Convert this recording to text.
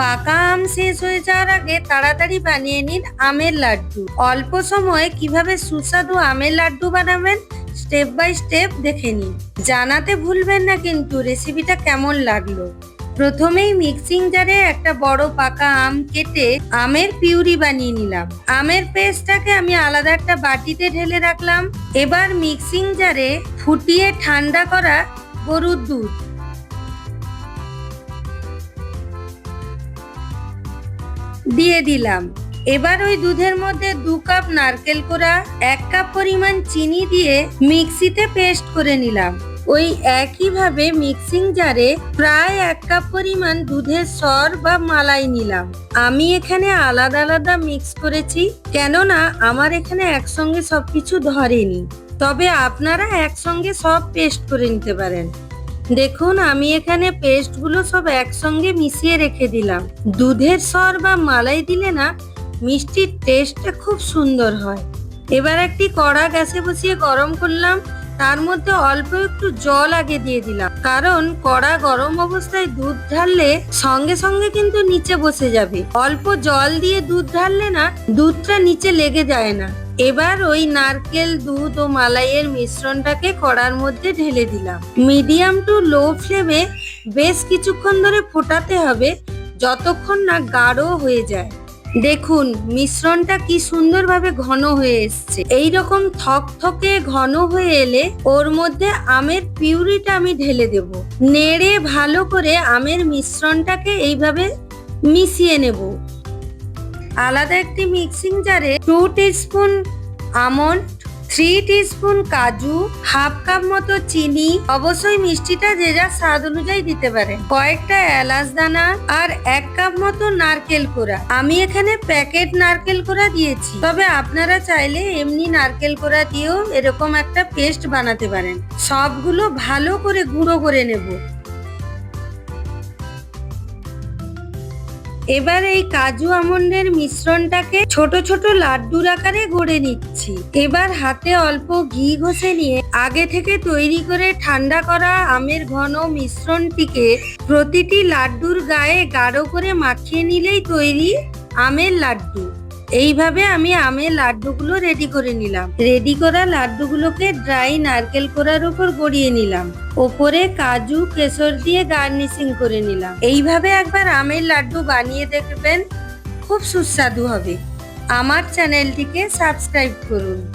পাকা আম শেষ হয়ে যাওয়ার আগে তাড়াতাড়ি বানিয়ে নিন আমের লাড্ডু। অল্প সময়ে কীভাবে সুস্বাদু আমের লাড্ডু বানাবেন স্টেপ বাই স্টেপ দেখে নিন। জানাতে ভুলবেন না কিন্তু রেসিপিটা কেমন লাগল। প্রথমেই মিক্সিং জারে একটা বড় পাকা আম কেটে আমের পিউরি বানিয়ে নিলাম। আমের পেস্টটাকে আমি আলাদা একটা বাটিতে ঢেলে রাখলাম। এবার মিক্সিং জারে ফুটিয়ে ঠান্ডা করা গরুর দুধ। দিয়ে দিলাম। এবার ওই দুধের মধ্যে দু কাপ নারকেল কোড়া, এক কাপ পরিমাণ চিনি দিয়ে মিক্সিতে পেস্ট করে নিলাম। ওই একইভাবে মিক্সিং জারে প্রায় এক কাপ পরিমাণ দুধের সর বা মালাই নিলাম। আমি এখানে আলাদা আলাদা মিক্স করেছি, কেননা আমার এখানে একসঙ্গে সবকিছু ধরেনি। তবে আপনারা একসঙ্গে সব পেস্ট করে নিতে পারেন। দেখুন, আমি এখানে পেস্টগুলো সব একসঙ্গে মিশিয়ে রেখে দিলাম। দুধের সর বা মালাই দিলে না, মিষ্টির টেস্টটা খুব সুন্দর হয়। এবার একটি কড়া গ্যাসে বসিয়ে গরম করলাম। তার মধ্যে অল্প একটু জল আগে দিয়ে দিলাম। কারণ কড়া গরম অবস্থায় দুধ ঢাললে সঙ্গে সঙ্গে কিন্তু নিচে বসে যাবে। অল্প জল দিয়ে দুধ ঢাললে না দুধটা নিচে লেগে যায় না। এবার ওই নারকেল দুধ ও মালাইয়ের মিশ্রণটাকে কড়ার মধ্যে ঢেলে দিলাম। মিডিয়াম টু লো ফ্লেমে বেশ কিছুক্ষণ ধরে ফোটাতে হবে, যতক্ষণ না গাঢ় হয়ে যায়। দেখুন, মিশ্রণটা কি সুন্দরভাবে ঘন হয়ে এসছে। এই রকম থক থকে ঘন হয়ে এলে ওর মধ্যে আমের পিউরিটা আমি ঢেলে দেব। নেড়ে ভালো করে আমের মিশ্রণটাকে এইভাবে মিশিয়ে নেব। আলাদা একটি মিক্সিং জারে two spoon almond three spoon কাজু হাফ কাপ মতো চিনি, অবশ্যই মিষ্টিটা যে যার স্বাদ অনুযায়ী দিতে পারে কয়েকটা এলাচ দানা আর এক কাপ মতো নারকেল কোড়া। আমি এখানে প্যাকেট নারকেল কোড়া দিয়েছি। তবে আপনারা চাইলে এমনি নারকেল কোড়া দিয়েও এরকম একটা পেস্ট বানাতে পারেন। সবগুলো ভালো করে গুঁড়ো করে নেব। এবার এই কাজু আমন্ডের মিশ্রণটাকে ছোট ছোট লাড্ডুর আকারে গড়ে নিচ্ছি। এবার হাতে অল্প ঘি ঘষে নিয়ে আগে থেকে তৈরি করে ঠান্ডা করা আমের ঘন মিশ্রণটিকে প্রতিটি লাড্ডুর গায়ে গাঢ় করে মাখিয়ে নিলেই তৈরি আমের লাড্ডু। এইভাবে আমি আমের লাড্ডুগুলো রেডি করে নিলাম। রেডি করা লাড্ডুগুলোকে ড্রাই নারকেল করার উপর গড়িয়ে নিলাম। ওপরে কাজু, কেশর দিয়ে গার্নিশিং করে নিলাম। এইভাবে একবার আমের লাড্ডু বানিয়ে দেখবেন, খুব সুস্বাদু হবে। আমার চ্যানেলটিকে সাবস্ক্রাইব করুন।